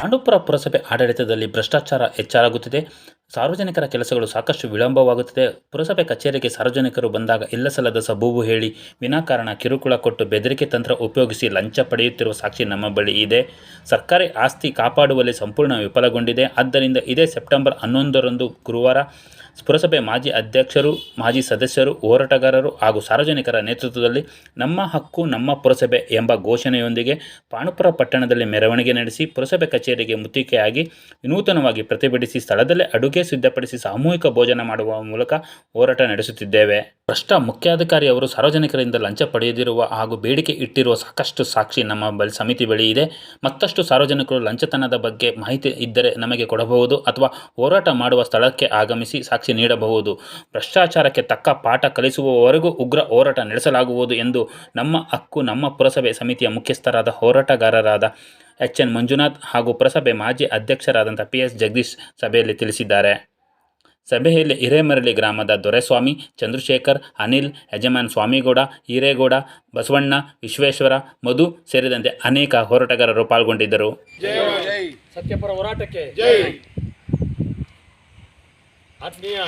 ಪಾಂಡುಪುರ ಪುರಸಭೆ ಆಡಳಿತದಲ್ಲಿ ಭ್ರಷ್ಟಾಚಾರ ಹೆಚ್ಚಾಗುತ್ತಿದೆ. ಸಾರ್ವಜನಿಕರ ಕೆಲಸಗಳು ಸಾಕಷ್ಟು ವಿಳಂಬವಾಗುತ್ತಿದೆ. ಪುರಸಭೆ ಕಚೇರಿಗೆ ಸಾರ್ವಜನಿಕರು ಬಂದಾಗ ಇಲ್ಲಸಲ್ಲದ ಸಬೂಬು ಹೇಳಿ, ವಿನಾಕಾರಣ ಕಿರುಕುಳ ಕೊಟ್ಟು ಬೆದರಿಕೆ ತಂತ್ರ ಉಪಯೋಗಿಸಿ ಲಂಚ ಪಡೆಯುತ್ತಿರುವ ಸಾಕ್ಷಿ ನಮ್ಮ ಬಳಿ ಇದೆ. ಸರ್ಕಾರಿ ಆಸ್ತಿ ಕಾಪಾಡುವಲ್ಲಿ ಸಂಪೂರ್ಣ ವಿಫಲಗೊಂಡಿದೆ. ಆದ್ದರಿಂದ ಇದೇ ಸೆಪ್ಟೆಂಬರ್ ಹನ್ನೊಂದರಂದು ಗುರುವಾರ ಪುರಸಭೆ ಮಾಜಿ ಅಧ್ಯಕ್ಷರು, ಮಾಜಿ ಸದಸ್ಯರು, ಹೋರಾಟಗಾರರು ಹಾಗೂ ಸಾರ್ವಜನಿಕರ ನೇತೃತ್ವದಲ್ಲಿ ನಮ್ಮ ಹಕ್ಕು ನಮ್ಮ ಪುರಸಭೆ ಎಂಬ ಘೋಷಣೆಯೊಂದಿಗೆ ಪಾಣುಪುರ ಪಟ್ಟಣದಲ್ಲಿ ಮೆರವಣಿಗೆ ನಡೆಸಿ ಪುರಸಭೆ ಕಚೇರಿಗೆ ಮುತ್ತಿಕೆಯಾಗಿ ವಿನೂತನವಾಗಿ ಪ್ರತಿಭಟಿಸಿ ಸ್ಥಳದಲ್ಲೇ ಅಡುಗೆ ಸಿದ್ಧಪಡಿಸಿ ಸಾಮೂಹಿಕ ಭೋಜನ ಮಾಡುವ ಮೂಲಕ ಹೋರಾಟ ನಡೆಸುತ್ತಿದ್ದೇವೆ. ಭ್ರಷ್ಟ ಮುಖ್ಯಾಧಿಕಾರಿಯವರು ಸಾರ್ವಜನಿಕರಿಂದ ಲಂಚ ಪಡೆಯದಿರುವ ಹಾಗೂ ಬೇಡಿಕೆ ಇಟ್ಟಿರುವ ಸಾಕಷ್ಟು ಸಾಕ್ಷಿ ನಮ್ಮ ಬಳಿ ಸಮಿತಿ ಬಳಿ ಇದೆ. ಮತ್ತಷ್ಟು ಸಾರ್ವಜನಿಕರು ಲಂಚತನದ ಬಗ್ಗೆ ಮಾಹಿತಿ ಇದ್ದರೆ ನಮಗೆ ಕೊಡಬಹುದು ಅಥವಾ ಹೋರಾಟ ಮಾಡುವ ಸ್ಥಳಕ್ಕೆ ಆಗಮಿಸಿ ಸಾಕ್ಷಿ ನೀಡಬಹುದು. ಭ್ರಷ್ಟಾಚಾರಕ್ಕೆ ತಕ್ಕ ಪಾಠ ಕಲಿಸುವವರೆಗೂ ಉಗ್ರ ಹೋರಾಟ ನಡೆಸಲಾಗುವುದು ಎಂದು ನಮ್ಮ ಹಕ್ಕು ನಮ್ಮ ಪುರಸಭೆ ಸಮಿತಿಯ ಮುಖ್ಯಸ್ಥರಾದ ಹೋರಾಟಗಾರರಾದ ಎಚ್ ಎನ್ ಮಂಜುನಾಥ್ ಹಾಗೂ ಪುರಸಭೆ ಮಾಜಿ ಅಧ್ಯಕ್ಷರಾದಂಥ ಪಿ ಎಸ್ ಜಗದೀಶ್ ಸಭೆಯಲ್ಲಿ ತಿಳಿಸಿದ್ದಾರೆ. ಸಭೆಯಲ್ಲಿ ಹಿರೇಮರಳಿ ಗ್ರಾಮದ ದೊರೆಸ್ವಾಮಿ ಚಂದ್ರಶೇಖರ್ ಅನಿಲ್ ಯಜಮಾನ್ ಸ್ವಾಮಿಗೌಡ ಹಿರೇಗೌಡ ಬಸವಣ್ಣ ವಿಶ್ವೇಶ್ವರ ಮಧು ಸೇರಿದಂತೆ ಅನೇಕ ಹೋರಾಟಗಾರರು ಪಾಲ್ಗೊಂಡಿದ್ದರು. ಸತ್ಯಪರ ಹೋರಾಟಕ್ಕೆ ಆತ್ಮೀಯ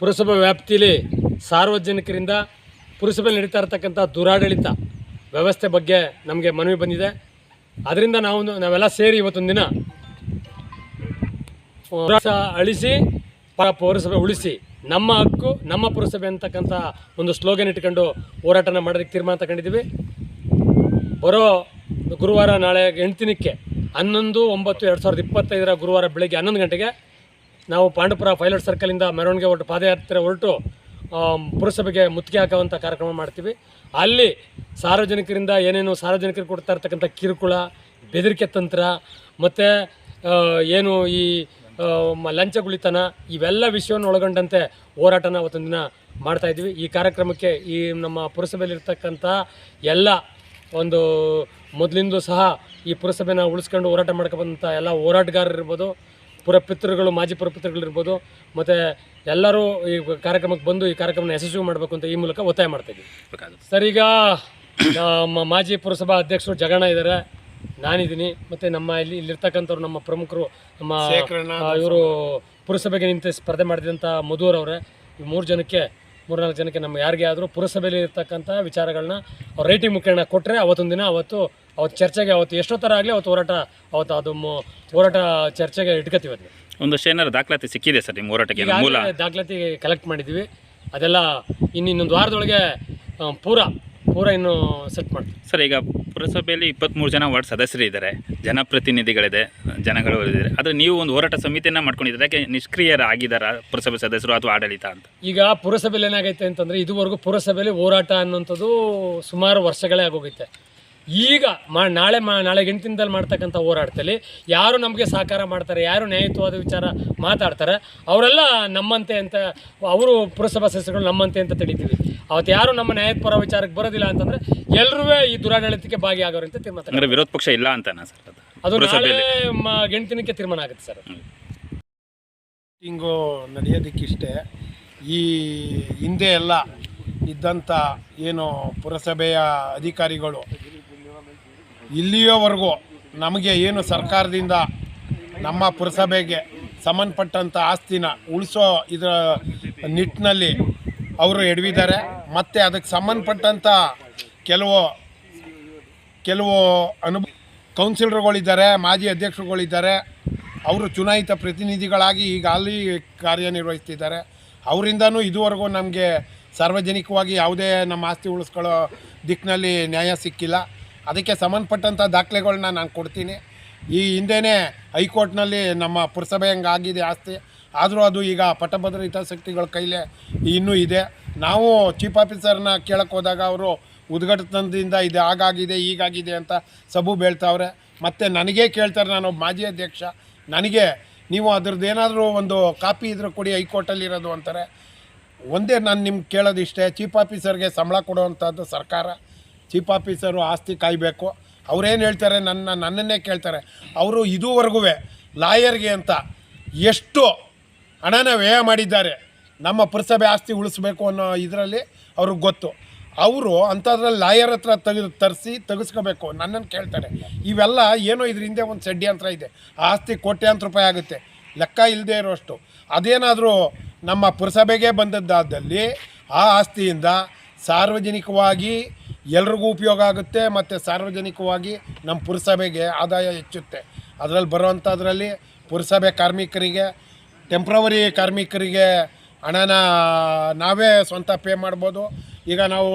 ಪುರಸಭೆ ವ್ಯಾಪ್ತಿಯಲ್ಲಿ ಸಾರ್ವಜನಿಕರಿಂದ ಪುರಸಭೆ ನಡೀತಾ ಇರತಕ್ಕಂಥ ದುರಾಡಳಿತ ವ್ಯವಸ್ಥೆ ಬಗ್ಗೆ ನಮಗೆ ಮನವಿ ಬಂದಿದೆ. ಅದರಿಂದ ನಾವು ನಾವೆಲ್ಲ ಸೇರಿ ಇವತ್ತೊಂದು ದಿನ ಅಳಿಸಿ ಪುರಸಭೆ ಉಳಿಸಿ ನಮ್ಮ ಹಕ್ಕು, ನಮ್ಮ ಪುರಸಭೆ ಅಂತಕ್ಕಂಥ ಒಂದು ಸ್ಲೋಗನ್ ಇಟ್ಕೊಂಡು ಹೋರಾಟನ ಮಾಡೋದಕ್ಕೆ ತೀರ್ಮಾನ ತಗೊಂಡಿದ್ದೀವಿ. ಬರೋ ಗುರುವಾರ ನಾಳೆ ಎಂಟು ಹನ್ನೊಂದು, ಒಂಬತ್ತು, ಎರಡು ಸಾವಿರದ ಇಪ್ಪತ್ತೈದರ ಗುರುವಾರ ಬೆಳಗ್ಗೆ ಹನ್ನೊಂದು ಗಂಟೆಗೆ ನಾವು ಪಾಂಡಪುರ ಪೈಲಟ್ ಸರ್ಕಲಿಂದ ಮೆರವಣಿಗೆ ಹೊರಟು ಪಾದಯಾತ್ರೆ ಹೊರಟು ಪುರಸಭೆಗೆ ಮುತ್ತಿಗೆ ಹಾಕುವಂಥ ಕಾರ್ಯಕ್ರಮ ಮಾಡ್ತೀವಿ. ಅಲ್ಲಿ ಸಾರ್ವಜನಿಕರಿಂದ ಏನೇನು ಸಾರ್ವಜನಿಕರು ಕೊಡ್ತಾ ಇರ್ತಕ್ಕಂಥ ಕಿರುಕುಳ, ಬೆದರಿಕೆ ತಂತ್ರ, ಮತ್ತು ಏನು ಈ ಲಂಚ ಗುಳಿತನ, ಇವೆಲ್ಲ ವಿಷಯವನ್ನು ಒಳಗೊಂಡಂತೆ ಹೋರಾಟನ ಅವತ್ತೊಂದು ದಿನ ಮಾಡ್ತಾಯಿದ್ವಿ ಈ ಕಾರ್ಯಕ್ರಮಕ್ಕೆ ಈ ನಮ್ಮ ಪುರಸಭೆಯಲ್ಲಿರ್ತಕ್ಕಂಥ ಎಲ್ಲ ಒಂದು ಮೊದಲಿಂದ ಸಹ ಈ ಪುರಸಭೆನ ಉಳಿಸ್ಕೊಂಡು ಹೋರಾಟ ಮಾಡ್ಕೊಬಂದಂಥ ಎಲ್ಲ ಹೋರಾಟಗಾರರು ಇರ್ಬೋದು ಪುರಪಿತೃಗಳು ಮಾಜಿ ಪುರಪಿತೃಗಳಿರ್ಬೋದು ಮತ್ತು ಎಲ್ಲರೂ ಈ ಕಾರ್ಯಕ್ರಮಕ್ಕೆ ಬಂದು ಈ ಕಾರ್ಯಕ್ರಮನ ಯಶಸ್ವಿ ಮಾಡಬೇಕು ಅಂತ ಈ ಮೂಲಕ ಒತ್ತಾಯ ಮಾಡ್ತೀವಿ ಸರ್ ಈಗ ನಮ್ಮ ಮಾಜಿ ಪುರಸಭಾ ಅಧ್ಯಕ್ಷರು ಜಗಣ ಇದ್ದಾರೆ ನಾನಿದ್ದೀನಿ ಮತ್ತು ನಮ್ಮ ಇಲ್ಲಿ ಇಲ್ಲಿರ್ತಕ್ಕಂಥವ್ರು ನಮ್ಮ ಪ್ರಮುಖರು ನಮ್ಮ ಇವರು ಪುರಸಭೆಗೆ ನಿಂತು ಸ್ಪರ್ಧೆ ಮಾಡಿದಂಥ ಮಧುವರ್ ಅವರೇ ಈ ಮೂರು ಜನಕ್ಕೆ ಮೂರ್ನಾಲ್ಕು ಜನಕ್ಕೆ ನಮ್ಮ ಯಾರಿಗೆ ಆದರೂ ಪುರಸಭೆಯಲ್ಲಿ ಇರ್ತಕ್ಕಂಥ ವಿಚಾರಗಳನ್ನ ಅವ್ರು ರೇಟಿಂಗ್ ಮುಖೇಣ ಕೊಟ್ಟರೆ ಅವತ್ತೊಂದು ದಿನ ಅವತ್ತು ಅವತ್ತು ಚರ್ಚೆಗೆ ಅವತ್ತು ಎಷ್ಟೋ ಥರ ಆಗಲಿ ಅವತ್ತು ಹೋರಾಟ ಅವತ್ತು ಅದು ಮು- ಹೋರಾಟ ಚರ್ಚೆಗೆ ಇಟ್ಕೋತೀವಿ ಅದನ್ನ. ಒಂದಷ್ಟು ಶೇನರ ದಾಖಲಾತಿ ಸಿಕ್ಕಿದೆ ಸರ್ ನಿಮ್ಮ ಹೋರಾಟಕ್ಕೆ ಮೂಲ? ಈಗಾಗಲೇ ದಾಖಲಾತಿ ಕಲೆಕ್ಟ್ ಮಾಡಿದ್ದೀವಿ ಅದೆಲ್ಲ ಇನ್ನು ಇನ್ನೊಂದು ವಾರದೊಳಗೆ ಆ, ಪೂರ ಪೂರ ಇನ್ನು ಸೆಟ್ ಮಾಡ್ತೀವಿ. ಸರ್ ಈಗ ಪುರಸಭೆಯಲ್ಲಿ ಇಪ್ಪತ್ತ್ಮೂರು ಜನ ವಾರ್ಡ್ ಸದಸ್ಯರು ಇದ್ದಾರೆ ಜನಪ್ರತಿನಿಧಿಗಳಿದೆ ಜನಗಳು ಇದ್ದಾರೆ. ಆದರೆ ನೀವು ಒಂದು ಹೋರಾಟ ಸಮಿತಿಯನ್ನು ಮಾಡ್ಕೊಂಡಿದ್ದೀರಾ? ಯಾಕೆ ನಿಷ್ಕ್ರಿಯರಾಗಿದ್ದಾರಾ ಪುರಸಭೆ ಸದಸ್ಯರು ಅಥವಾ ಆಡಳಿತ ಅಂತ? ಈಗ ಪುರಸಭೆಯಲ್ಲಿ ಏನಾಗೈತೆ ಅಂತಂದರೆ ಇದುವರೆಗೂ ಪುರಸಭೆಯಲ್ಲಿ ಹೋರಾಟ ಅನ್ನೋಂಥದ್ದು ಸುಮಾರು ವರ್ಷಗಳೇ ಆಗೋಗೈತೆ. ಈಗ ಮಾ ನಾಳೆ ಮಾ ನಾಳೆ ಗಂಟಿನದಲ್ಲಿ ಮಾಡ್ತಕ್ಕಂಥ ಹೋರಾಟದಲ್ಲಿ ಯಾರು ನಮಗೆ ಸಹಕಾರ ಮಾಡ್ತಾರೆ ಯಾರು ನ್ಯಾಯಯುತವಾದ ವಿಚಾರ ಮಾತಾಡ್ತಾರೆ ಅವರೆಲ್ಲ ನಮ್ಮಂತೆ ಅಂತ ಅವರು ಪುರಸಭಾ ಸದಸ್ಯರುಗಳು ನಮ್ಮಂತೆ ಅಂತ ತಿಳಿತೀವಿ. ಅವತ್ತು ಯಾರು ನಮ್ಮ ನ್ಯಾಯಪರ ವಿಚಾರಕ್ಕೆ ಬರೋದಿಲ್ಲ ಅಂತಂದರೆ ಎಲ್ಲರೂ ಈ ದುರಾಡಳಿತಕ್ಕೆ ಭಾಗಿಯಾಗೋರು ಅಂತ ತೀರ್ಮಾನ ಅಂದರೆ ವಿರೋಧ ಪಕ್ಷ ಇಲ್ಲ ಅಂತ ಸರ್ ಅದು? ನಾಳೆ ಗಂಟಿನಕ್ಕೆ ತೀರ್ಮಾನ ಆಗುತ್ತೆ ಸರ್ ಮೀಟಿಂಗು ನಡೆಯೋದಕ್ಕಿಷ್ಟೇ ಈ ಹಿಂದೆ ಎಲ್ಲ ಇದ್ದಂಥ ಏನು ಪುರಸಭೆಯ ಅಧಿಕಾರಿಗಳು ಇಲ್ಲಿಯವರೆಗೂ ನಮಗೆ ಏನು ಸರ್ಕಾರದಿಂದ ನಮ್ಮ ಪುರಸಭೆಗೆ ಸಂಬಂಧಪಟ್ಟಂಥ ಆಸ್ತಿನ ಉಳಿಸೋ ಇದರ ನಿಟ್ಟಿನಲ್ಲಿ ಅವರು ಎಡವಿದ್ದಾರೆ. ಮತ್ತು ಅದಕ್ಕೆ ಸಂಬಂಧಪಟ್ಟಂಥ ಕೆಲವು ಕೆಲವು ಅನುಭ, ಕೌನ್ಸಿಲರ್ಗಳಿದ್ದಾರೆ, ಮಾಜಿ ಅಧ್ಯಕ್ಷರುಗಳಿದ್ದಾರೆ. ಅವರು ಚುನಾಯಿತ ಪ್ರತಿನಿಧಿಗಳಾಗಿ ಈಗ ಅಲ್ಲಿ ಕಾರ್ಯನಿರ್ವಹಿಸ್ತಿದ್ದಾರೆ. ಅವರಿಂದನೂ ಇದುವರೆಗೂ ನಮಗೆ ಸಾರ್ವಜನಿಕವಾಗಿ ಯಾವುದೇ ನಮ್ಮ ಆಸ್ತಿ ಉಳಿಸ್ಕೊಳ್ಳೋ ದಿಕ್ಕಿನಲ್ಲಿ ನ್ಯಾಯ ಸಿಕ್ಕಿಲ್ಲ. ಅದಕ್ಕೆ ಸಂಬಂಧಪಟ್ಟಂಥ ದಾಖಲೆಗಳನ್ನ ನಾನು ಕೊಡ್ತೀನಿ. ಈ ಹಿಂದೆಯೇ ಹೈಕೋರ್ಟ್ನಲ್ಲಿ ನಮ್ಮ ಪುರಸಭೆ ಹಂಗೆ ಆಗಿದೆ ಆಸ್ತಿ. ಆದರೂ ಅದು ಈಗ ಪಟಭದ್ರ ಹಿತಾಸಕ್ತಿಗಳ ಕೈಲೇ ಇನ್ನೂ ಇದೆ. ನಾವು ಚೀಫ್ ಆಫೀಸರ್ನ ಕೇಳಕ್ಕೆ ಹೋದಾಗ ಅವರು ಉದ್ಘಾಟನದಿಂದ ಇದು ಆಗಾಗಿದೆ ಹೀಗಾಗಿದೆ ಅಂತ ಸಬು ಬೀಳ್ತಾವ್ರೆ ಮತ್ತು ನನಗೇ ಕೇಳ್ತಾರೆ ನಾನು ಮಾಜಿ ಅಧ್ಯಕ್ಷ. ನನಗೆ ನೀವು ಅದ್ರದ್ದು ಏನಾದರೂ ಒಂದು ಕಾಪಿ ಇದ್ರೆ ಕೊಡಿ ಹೈಕೋರ್ಟಲ್ಲಿ ಇರೋದು ಅಂತಾರೆ. ಒಂದೇ ನಾನು ನಿಮ್ಗೆ ಕೇಳೋದು ಇಷ್ಟೇ ಚೀಫ್ ಆಫೀಸರ್ಗೆ ಸಂಬಳ ಕೊಡುವಂಥದ್ದು ಸರ್ಕಾರ. ಚೀಫ್ ಆಫೀಸರು ಆಸ್ತಿ ಕಾಯಬೇಕು. ಅವ್ರೇನು ಹೇಳ್ತಾರೆ? ನನ್ನ, ನನ್ನನ್ನೇ ಕೇಳ್ತಾರೆ. ಅವರು ಇದುವರೆಗೂ ಲಾಯರ್ಗೆ ಅಂತ ಎಷ್ಟು ಹಣನ ವ್ಯಯ ಮಾಡಿದ್ದಾರೆ. ನಮ್ಮ ಪುರಸಭೆ ಆಸ್ತಿ ಉಳಿಸ್ಬೇಕು ಅನ್ನೋ ಇದರಲ್ಲಿ ಅವ್ರಿಗೆ ಗೊತ್ತು. ಅವರು ಅಂಥದ್ರಲ್ಲಿ ಲಾಯರ್ ಹತ್ರ ತೆಗೆದು ತರಿಸಿ ತೆಗೆಸ್ಕೋಬೇಕು. ನನ್ನನ್ನು ಕೇಳ್ತಾರೆ. ಇವೆಲ್ಲ ಏನೋ ಇದ್ರ ಹಿಂದೆ ಒಂದು ಷಡ್ಯಂತ್ರ ಇದೆ. ಆಸ್ತಿ ಕೋಟ್ಯಾಂತರ ರೂಪಾಯಿ ಆಗುತ್ತೆ. ಲೆಕ್ಕ ಇಲ್ಲದೆ ಇರೋಷ್ಟು. ಅದೇನಾದರೂ ನಮ್ಮ ಪುರಸಭೆಗೆ ಬಂದದ್ದಾದಲ್ಲಿ ಆ ಆಸ್ತಿಯಿಂದ ಸಾರ್ವಜನಿಕವಾಗಿ ಎಲ್ರಿಗೂ ಉಪಯೋಗ ಆಗುತ್ತೆ, ಮತ್ತು ಸಾರ್ವಜನಿಕವಾಗಿ ನಮ್ಮ ಪುರಸಭೆಗೆ ಆದಾಯ ಹೆಚ್ಚುತ್ತೆ. ಅದರಲ್ಲಿ ಬರುವಂಥದ್ರಲ್ಲಿ ಪುರಸಭೆ ಕಾರ್ಮಿಕರಿಗೆ ಟೆಂಪ್ರವರಿ ಕಾರ್ಮಿಕರಿಗೆ ಹಣನ ನಾವೇ ಸ್ವಂತ ಪೇ ಮಾಡ್ಬೋದು. ಈಗ ನಾವು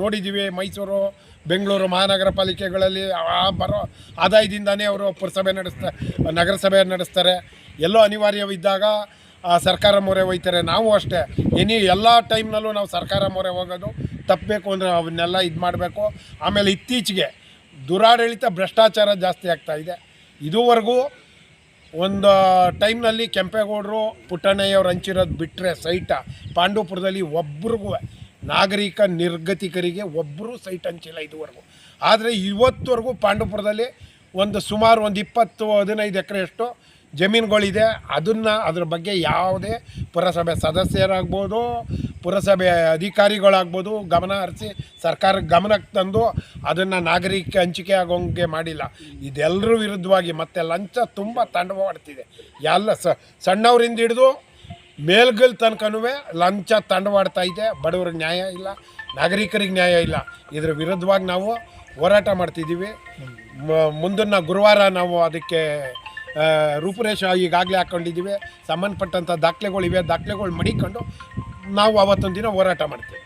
ನೋಡಿದ್ದೀವಿ ಮೈಸೂರು, ಬೆಂಗಳೂರು ಮಹಾನಗರ ಪಾಲಿಕೆಗಳಲ್ಲಿ ಆ ಬರೋ ಆದಾಯದಿಂದನೇ ಅವರು ಪುರಸಭೆ ನಡೆಸ್ತಾರೆ ನಗರಸಭೆ ನಡೆಸ್ತಾರೆ. ಎಲ್ಲೋ ಅನಿವಾರ್ಯವಿದ್ದಾಗ ಸರ್ಕಾರ ಮೊರೆ ಹೋಗ್ತಾರೆ ನಾವು ಅಷ್ಟೇ. ಎನಿ ಎಲ್ಲ ಟೈಮ್ನಲ್ಲೂ ನಾವು ಸರ್ಕಾರ ಮೊರೆ ಹೋಗೋದು ತಪ್ಪಬೇಕು ಅಂದರೆ ಅವನ್ನೆಲ್ಲ ಇದು ಮಾಡಬೇಕು. ಆಮೇಲೆ ಇತ್ತೀಚೆಗೆ ದುರಾಡಳಿತ ಭ್ರಷ್ಟಾಚಾರ ಜಾಸ್ತಿ ಆಗ್ತಾ ಇದೆ. ಇದುವರೆಗೂ ಒಂದು ಟೈಮ್ನಲ್ಲಿ ಕೆಂಪೇಗೌಡರು ಪುಟ್ಟಣ್ಣಯ್ಯವ್ರು ಹಂಚಿರೋದು ಬಿಟ್ಟರೆ ಸೈಟ ಪಾಂಡವಪುರದಲ್ಲಿ ಒಬ್ರಿಗೂ ನಾಗರಿಕ ನಿರ್ಗತಿಕರಿಗೆ ಒಬ್ಬರು ಸೈಟ್ ಹಂಚಿಲ್ಲ ಇದುವರೆಗೂ. ಆದರೆ ಇವತ್ತುವರೆಗೂ ಪಾಂಡವಪುರದಲ್ಲಿ ಒಂದು ಸುಮಾರು ಒಂದು ಇಪ್ಪತ್ತು ಹದಿನೈದು ಎಕರೆಯಷ್ಟು ಜಮೀನುಗಳಿದೆ. ಅದನ್ನು ಅದ್ರ ಬಗ್ಗೆ ಯಾವುದೇ ಪುರಸಭೆ ಸದಸ್ಯರಾಗ್ಬೋದು ಪುರಸಭೆ ಅಧಿಕಾರಿಗಳಾಗ್ಬೋದು ಗಮನ ಹರಿಸಿ ಸರ್ಕಾರ ಗಮನಕ್ಕೆ ತಂದು ಅದನ್ನು ನಾಗರಿಕ ಹಂಚಿಕೆ ಆಗೋಂಗೆ ಮಾಡಿಲ್ಲ. ಇದೆಲ್ಲರ ವಿರುದ್ಧವಾಗಿ ಮತ್ತೆ ಲಂಚ ತುಂಬ ತಂಡವಾಡ್ತಿದೆ. ಎಲ್ಲ ಸಣ್ಣವರಿಂದ ಹಿಡಿದು ಮೇಲ್ಗಲ್ ತನಕನೂ ಲಂಚ ತಂಡವಾಡ್ತಾ ಇದೆ. ಬಡವ್ರಿಗೆ ನ್ಯಾಯ ಇಲ್ಲ, ನಾಗರಿಕರಿಗೆ ನ್ಯಾಯ ಇಲ್ಲ. ಇದ್ರ ವಿರುದ್ಧವಾಗಿ ನಾವು ಹೋರಾಟ ಮಾಡ್ತಿದ್ದೀವಿ. ಮುಂದನ್ನ ಮುಂದಿನ ಗುರುವಾರ ನಾವು ಅದಕ್ಕೆ ರೂಪುರೇಷ ಈಗಾಗಲೇ ಹಾಕ್ಕೊಂಡಿದ್ದೀವಿ ಸಂಬಂಧಪಟ್ಟಂಥ ದಾಖಲೆಗಳಿವೆ ದಾಖಲೆಗಳು ಮಡಿಕೊಂಡು ನಾವು ಅವತ್ತೊಂದು ದಿನ ಹೋರಾಟ ಮಾಡ್ತೀವಿ.